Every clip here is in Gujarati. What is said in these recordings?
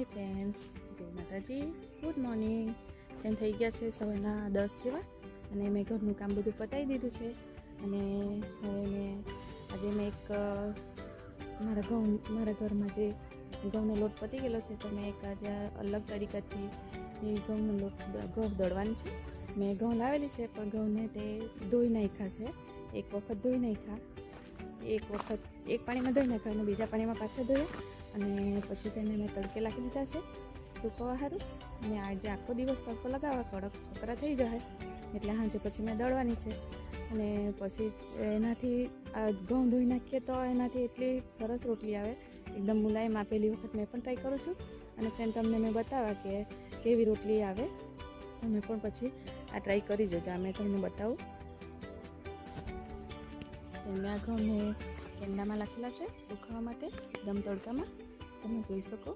હાય ફ્રેન્ડ્સ, જય માતાજી, ગુડ મોર્નિંગ. એમ થઈ ગયા છે સવારના દસ જેવા? અને મેં ઘરનું કામ બધું પતાવી દીધું છે. અને હવે મેં આજે મેં એક મારા ઘઉં, મારા ઘરમાં જે ઘઉંનો લોટ પતી ગયેલો છે, તો મેં એક આજે અલગ તરીકાથી એ ઘઉંનો લોટ ઘઉં દળવાનું છે. મેં ઘઉં લાવેલી છે, પણ ઘઉંને તે ધોઈ નાખ્યા છે. એક વખત ધોઈ નાખ્યા. એક વખત એક પાણીમાં ધોઈ નાખ્યા અને બીજા પાણીમાં પાછા ધોયા. અને પછી તેને મેં તડકે નાખી દીધા છે સૂકવવા સારું અને આજે આખો દિવસ તડકો લગાવવા કડક કકરા થઈ જાય એટલે સાંજે પછી મેં દળવાની છે. અને પછી એનાથી આ ઘઉં ધોઈ નાખીએ તો એનાથી એટલી સરસ રોટલી આવે. એકદમ મુલાયમ આપેલી વખત મેં પણ ટ્રાય કરું છું. અને ફ્રેન્ડ તમને મેં બતાવવા કે કેવી રોટલી આવે. તમે પણ પછી આ ટ્રાય કરી જજો. આ મેં તમને બતાવું. મેં આ ઘઉંને કેંડામાં નાખેલા છે, સુખાવા માટે દમ તડકામાં. તમે જોઈ શકો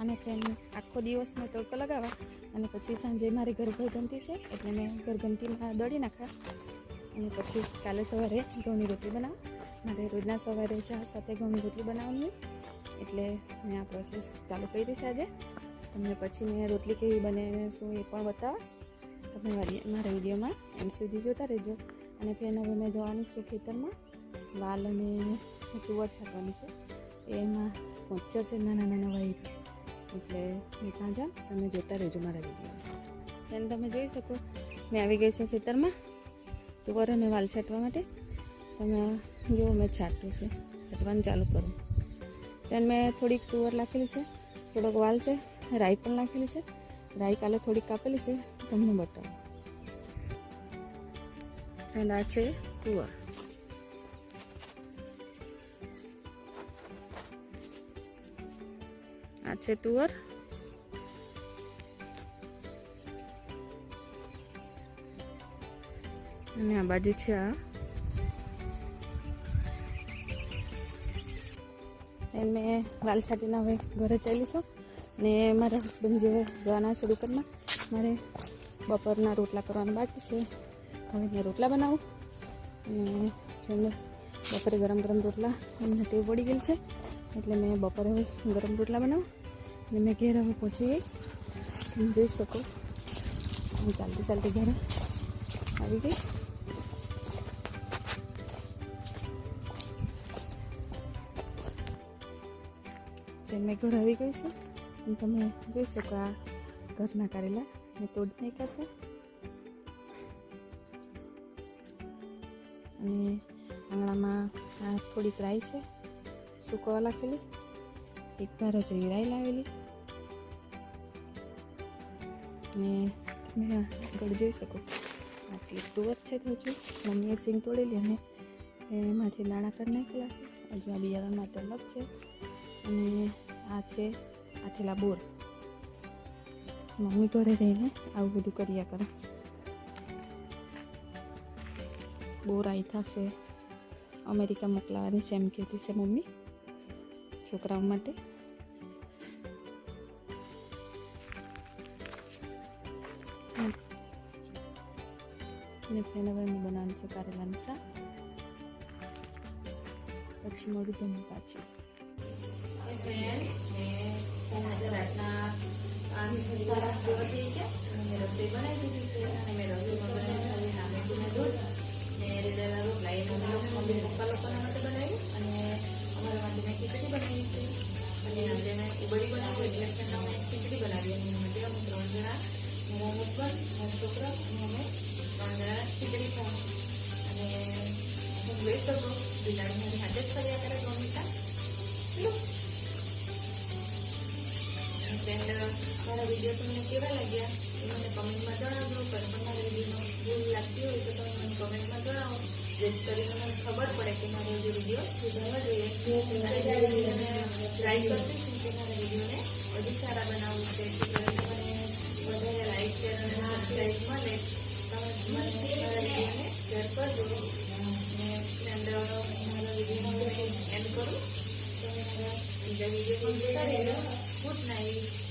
અને ફ્રેન્ડ આખો દિવસ મેં તડકો લગાવવા અને પછી સાંજે મારે ઘર ઘરગમતી છે, એટલે મેં ઘરગમતીમાં દળી નાખા અને પછી કાલે સવારે ઘઉંની રોટલી બનાવવા મારે રોજના સવારે ચા સાથે ઘઉંની રોટલી બનાવવાની. એટલે મેં આ પ્રોસેસ ચાલુ કરી છે આજે. તમને પછી મેં રોટલી કેવી બને શું એ પણ બતાવવા. તમે મારા વિડીયોમાં એન્ડ સુધી જોતા રહેજો. અને ફેન હવે મેં જવાની છું ખેતરમાં. વાલ અને તુવર છાંટવાની છે. એમાં મોચ્છર છે નાના નાના વાઈટ એટલે મેં ત્યાં જાઉં તમે જોતા રહેજો મારા વીડિયો ફેન તમે જોઈ શકો, મેં આવી ગઈ છું ખેતરમાં તુવર અને વાલ છાંટવા માટે. તમે જો મેં છાંટું છે. છાંટવાનું ચાલુ કરું. Then મેં થોડીક તુવર નાખેલી છે, થોડોક વાલ છે, રાઈ પણ નાખેલી છે. રાઈ કાલે થોડીક કાપેલી છે તમને બતાવું અને આ છે તુવર. આ છે તુવર. અને આ બાજુ છે આ. એન્ડ મેં વાલ છાંટીને હવે ઘરે ચાલી છું. ને મારા હસબન્ડ જે જવાના છે દુકાનમાં, મારે બપોરના રોટલા કરવાના બાકી છે. હવે મેં રોટલા બનાવું. અને બપોરે ગરમ ગરમ રોટલા અમને ટેવ પડી ગયેલ છે. એટલે મેં બપોરે હવે ગરમ રોટલા બનાવું. અને મેં ઘેર હવે પહોંચી ગઈ. તમે જોઈ શકો. હું ચાલતી ચાલતી ઘરે આવી ગઈ. તે મેં ઘર આવી ગઈ છું. તમે જોઈ શકો આ ઘરના કારેલા. મેં તોડી નાખ્યા છે. અને આંગણામાં આ થોડીક રાઈ છે, સૂકવવા લાગેલી. એક ભારો જેવી રાઈ લાવેલી. અને તમે આગળ જોઈ શકો. આટલી તુવર છે હજુ. મમ્મીએ સિંગ તોડેલી અને એમાંથી દાણા કરી નાખેલા છે. હજુ આ બિયારણમાં અલગ છે. અને આ છે આથેલા બોર. મમ્મી ઘરે રહીને આવું બધું કર્યા કરે. બોર આવી થશે. અમેરિકા મોકલાવાની છે એમ કહેતી છે મમ્મી છોકરાઓ માટે. અને ફેન હવે હું બનાવવાનું છે કારેલાનું શાક. પછી મળું તમને પાછી રસોઈ બનાવી દીધી છે અને મેં રસોઈમાં બનાવી નામેજીને દૂધ ને રેલેલા રોટલા માટે બનાવી અને અમારા માટે મેં ખીચડી બનાવી છે અને આજે મેં ઉબડી બનાવી એટલે તેના મેં ખીચડી બનાવી અને અમે ત્રણ જણા મારા ઉપર મારા છોકરા અમે ત્રણ જણા ખીચડી ખાવા અને હું જોઈ શકો બિલાડી મારી હાથે જ ફર્યા કરે ફ્રેન્ડ મારા વીડિયો તમને કેવા લાગ્યા એ મને કમેન્ટમાં જણાવજો પણ પણ મારા વિડીયોનો ભૂલ લાગતી હોય તો તમે મને કમેન્ટમાં જણાવો જેથી કરીને મને ખબર પડે કે મારો જે વીડિયો સુધારવા જોઈએ ટ્રાય કરતી કે મારા વિડીયોને વધુ સારા બનાવવું છે મને વધારે લાઈક શેર અને સબસ્ક્રાઈબ મળે તમે મને શેર કરજો અને ફ્રેન્ડ મારા વિડીયોનો એન્ડ કરું તમે મારા બીજા વીડિયો પણ જોતા રહેજો Good night.